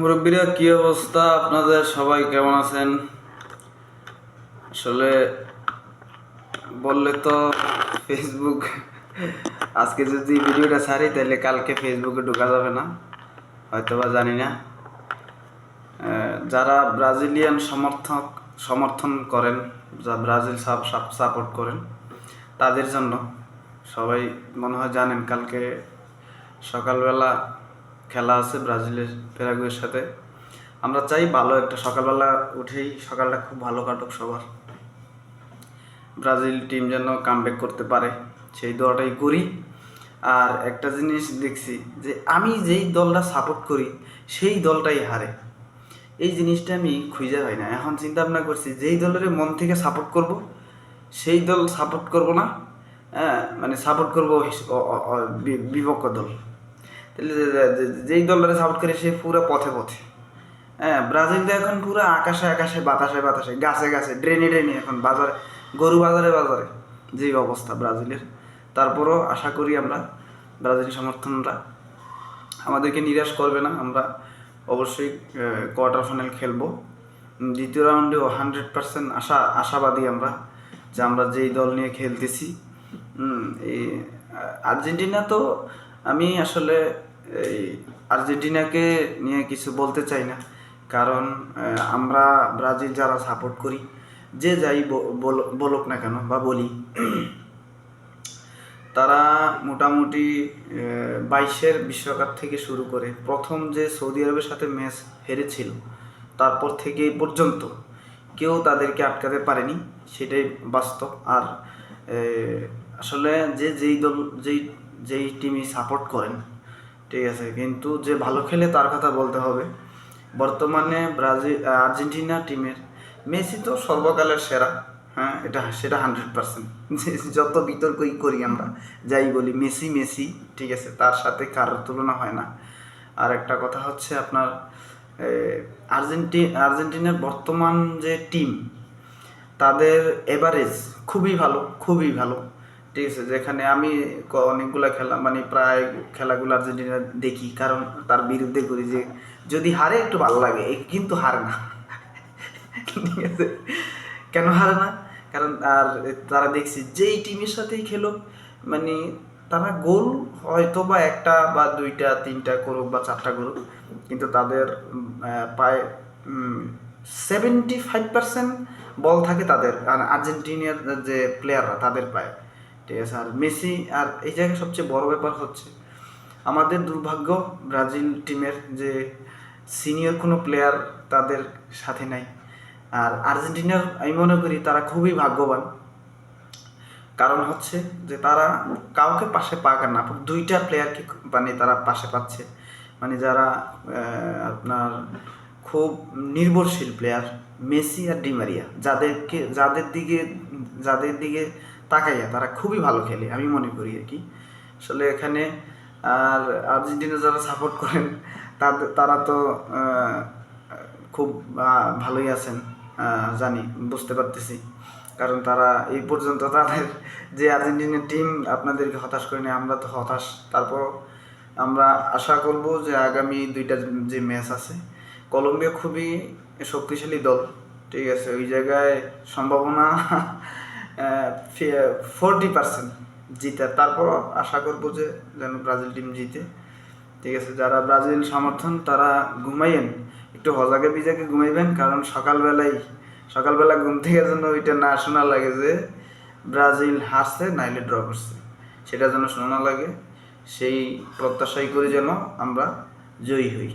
মুরব্বীরা, কি অবস্থা আপনাদের? সবাই কেমন আছেন? আসলে বললে তো ফেসবুক আজকে যদি ভিডিওটা ছাড়ি, তাহলে কালকে ফেসবুকে ঢোকা যাবে না। হয়তো বা জানি না। যারা ব্রাজিলিয়ান সমর্থক, সমর্থন করেন, যা ব্রাজিল সাপোর্ট করেন, তাদের জন্য সবাই মনে হয় জানেন, কালকে সকালবেলা খেলা আছে ব্রাজিলের প্যারাগুয়ের সাথে। আমরা চাই ভালো একটা সকালবেলা উঠেই সকালটা খুব ভালো কাটুক সবার। ব্রাজিল টিম যেন কামব্যাক করতে পারে, সেই দোয়াটাই করি। আর একটা জিনিস দেখছি যে আমি যেই দলটা সাপোর্ট করি, সেই দলটাই হারে। এই জিনিসটা আমি খুঁজে পাই না। এখন চিন্তা ভাবনা করছি যেই দলের মন থেকে সাপোর্ট করব, সেই দল সাপোর্ট করব না হ্যাঁ মানে সাপোর্ট করব বিপক্ষ দল। যে- যে- যে- যেই দলটা সাপোর্ট করে সে পুরো পথে পথে। হ্যাঁ ব্রাজিল তো এখন পুরো আকাশে আকাশে, বাতাসে বাতাসে, গাছে গাছে, ড্রেনে ড্রেনে এখন, বাজারে, গরু বাজারে বাজারে। যেই অবস্থা ব্রাজিলের। তারপরও আশা করি আমরা ব্রাজিল সমর্থনরা আমাদেরকে নিরাশ করবে না। আমরা অবশ্যই কোয়ার্টার ফাইনাল খেলব। দ্বিতীয় রাউন্ডেও হান্ড্রেড পার্সেন্ট আশা, আশাবাদী আমরা যে আমরা যেই দল নিয়ে খেলতেছি। এই আর্জেন্টিনা তো আমি আসলে এই আর্জেন্টিনাকে নিয়ে কিছু বলতে চাই না। কারণ আমরা ব্রাজিল যারা সাপোর্ট করি, যে যাই বলুক না কেন বা বলি, তারা মোটামুটি বাইশের বিশ্বকাপ থেকে শুরু করে প্রথম যে সৌদি আরবের সাথে ম্যাচ হেরেছিল, তারপর থেকে পর্যন্ত কেউ তাদেরকে আটকাতে পারেনি, সেটাই বাস্তব। আর আসলে যে যেই দল, যেই যেই টিমই সাপোর্ট করেন, ঠিক আছে? কিন্তু যে ভালো খেলে তার কথা বলতে হবে। বর্তমানে ব্রাজিল আর্জেন্টিনা টিমের মেসি তো সর্বকালের সেরা হ্যাঁ? এটা, সেটা হান্ড্রেড পার্সেন্ট যত বিতর্কই করি আমরা, যাই বলি, মেসি মেসি, ঠিক আছে? তার সাথে কারোর তুলনা হয় না। আর একটা কথা হচ্ছে আপনার আর্জেন্টি, আর্জেন্টিনার বর্তমান যে টিম তাদের এভারেজ খুবই ভালো খুবই ভালো। ঠিক আছে, যেখানে আমি অনেকগুলা খেলা মানে প্রায় খেলাগুলো আর্জেন্টিনা দেখি, কারণ তার বিরুদ্ধে করি যে, যদি হারে একটু ভালো লাগে কিন্তু হারে না। ঠিক আছে? কেন হারে না? কারণ আর তারা দেখছি যেই টিমের সাথেই খেলো মানে তারা গোল হয়তো বা একটা বা দুইটা, তিনটা করুক বা চারটা করুক, কিন্তু তাদের প্রায় সেভেন্টি ফাইভ পার্সেন্ট বল থাকে তাদের, আর আর্জেন্টিনার যে প্লেয়াররা তাদের পায়ে ঠিক আছে? আর মেসি আর এই জায়গায় সবচেয়ে বড় ব্যাপার হচ্ছে, আমাদের দুর্ভাগ্য ব্রাজিল টিমের যে সিনিয়র কোনো প্লেয়ার তাদের সাথে নাই। আর আর্জেন্টিনার আমি মনে করি তারা খুবই ভাগ্যবান। কারণ হচ্ছে যে তারা কাউকে পাশে পাক না দুইটা প্লেয়ারকে মানে তারা পাশে পাচ্ছে। মানে যারা আপনার খুব নির্ভরশীল প্লেয়ার মেসি আর ডিমারিয়া যাদেরকে, যাদের দিকে যাদের দিকে তাকাইয়া, তারা খুবই ভালো খেলে, আমি মনে করি আর কি। আসলে এখানে আর আর্জেন্টিনা যারা সাপোর্ট করেন তাদের তারা তো খুব ভালোই আছেন জানি, বুঝতে পারতেছি। কারণ তারা এই পর্যন্ত তাদের যে আর্জেন্টিনার টিম আপনাদেরকে হতাশ করেনি, আমরা তো হতাশ। তারপর আমরা আশা করব যে আগামী দুইটা যে ম্যাচ আছে, কলম্বিয়া খুবই শক্তিশালী দল, ঠিক আছে? ওই জায়গায় সম্ভাবনা ফোরটি পার্সেন্ট জিতে। তারপর আশা করব যে যেন ব্রাজিল টিম জিতে। ঠিক আছে, যারা ব্রাজিল সমর্থন, তারা ঘুমাইয়েন। একটু হজাকে বিজাকে ঘুমাইবেন, কারণ সকালবেলায় সকালবেলা ঘুম থেকে যেন ওইটা না শোনা লাগে যে ব্রাজিল হারছে, নাইলে ড্র করছে। সেটা যেন শোনা লাগে। সেই প্রত্যাশাই করে যেন আমরা জয়ী হই।